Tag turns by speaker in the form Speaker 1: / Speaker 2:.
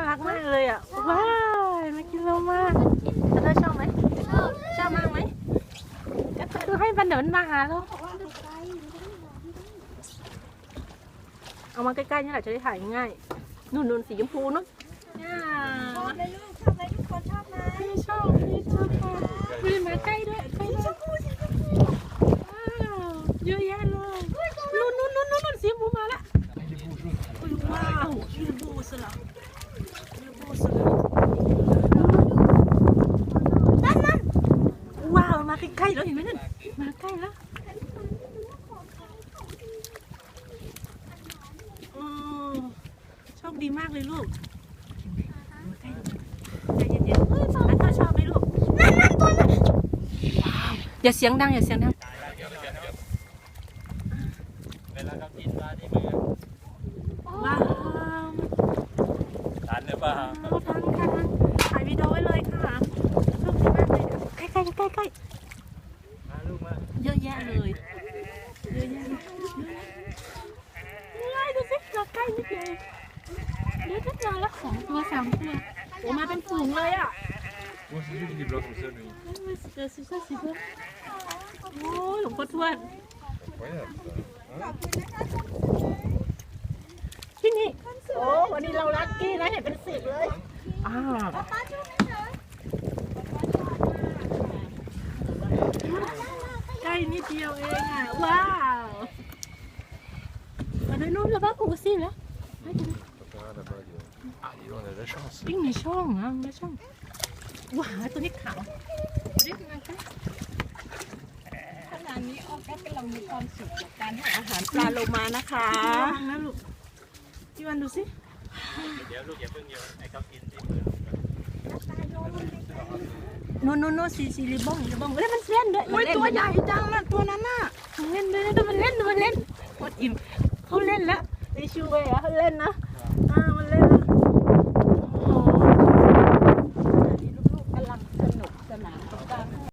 Speaker 1: ารักมากเลยอะ ว้ายมากินเรามากเธอชอบไหมชอบมากไหมก็คือให้บันเดินมาหาเราเอามาใกล้ๆนี่แหละจะได้ถ่ายง่ายๆนุ่นๆสีชมพูเนาะอ่า
Speaker 2: ชอบไหมลูกชอบไหมทุกคนชอบไหม
Speaker 1: พี่ชอบพี่ชอบค่ะพี่มาใกล้ด้วยใกล้ด้วยว้าวเยอะแยะเลยนู่นนู่นนู่นนู่นสีชมพูมาละอุ๊ยว้าวสีชมพูสลับสีชมพูสลับ นั่นนั่นว้าวมาใกล้ๆแล้วเห็นไหมนั่นมาใกล้แล้วอืมโชคดีมากเลยลูกใกล้ใจเย็นๆแล้วก็ชอบไหมลูกนั่นนั่นตัวนั้นว้าวอย่าเสียงดังอย่าเสียงดัง
Speaker 3: เวลาเขากินปลาที่มือ
Speaker 1: ว้าว
Speaker 3: ทานหรือเปล่า
Speaker 1: เอาทางทางถ่ายวิดีโอไว้เลยค่ะโชคดีมากเลยใกล้ใกล้ใกล้ใกล้
Speaker 3: มาลูกมา
Speaker 1: เยอะแยะเลย เยอะแยะเลยง่ายดูสิเราใกล้นิดเดียวเดี๋ยวจะเจอแล้วสองตัวสามตัวโอ้มาเป็นฝูงเลยอะ
Speaker 3: Moi, c'est juste des blocs comme ça, lui.
Speaker 1: เจอซิซ่าซิซ่าโอ้ยหลวงพ่อทวด ที่นี่ โอ้วั นนี้เราลัคกี้นะเห็นเป็นสิบเลยอ่า
Speaker 2: ป้าชอบไหมคะ
Speaker 1: ใกล้นิดเดียวเองอะ ว้าวมาดูนู่นแล้วบ้าปูสิแล้ว
Speaker 3: Ah, dis donc, on a de la chance.
Speaker 1: ยิ่งในช่องอะในช่องว้าวตัวนี้ขาวตัวนี้มันก็
Speaker 2: ขณะนี้ออกแค่กำลังมีความสุขกับการหาอาหารปลาโลมานะคะ
Speaker 1: ระวังนะลูกพี่วันดูสิ
Speaker 3: เดี๋ยวลูกอย่าเพิ่งโยนให้เขากินที่มือ
Speaker 1: โน่นโน่นโน่นสีสีริบบ้องริบบ้องเล่นมันเล่นด้วย
Speaker 2: โอ้ยตัวใหญ่จังนะตัวนั้นน่ะ
Speaker 1: มันเล่นด้วยนะดูมันเล่นดูมันเล่นโคตรอิ่มเขาเล่นแล้วในชูเวย์อะเขาเล่นนะ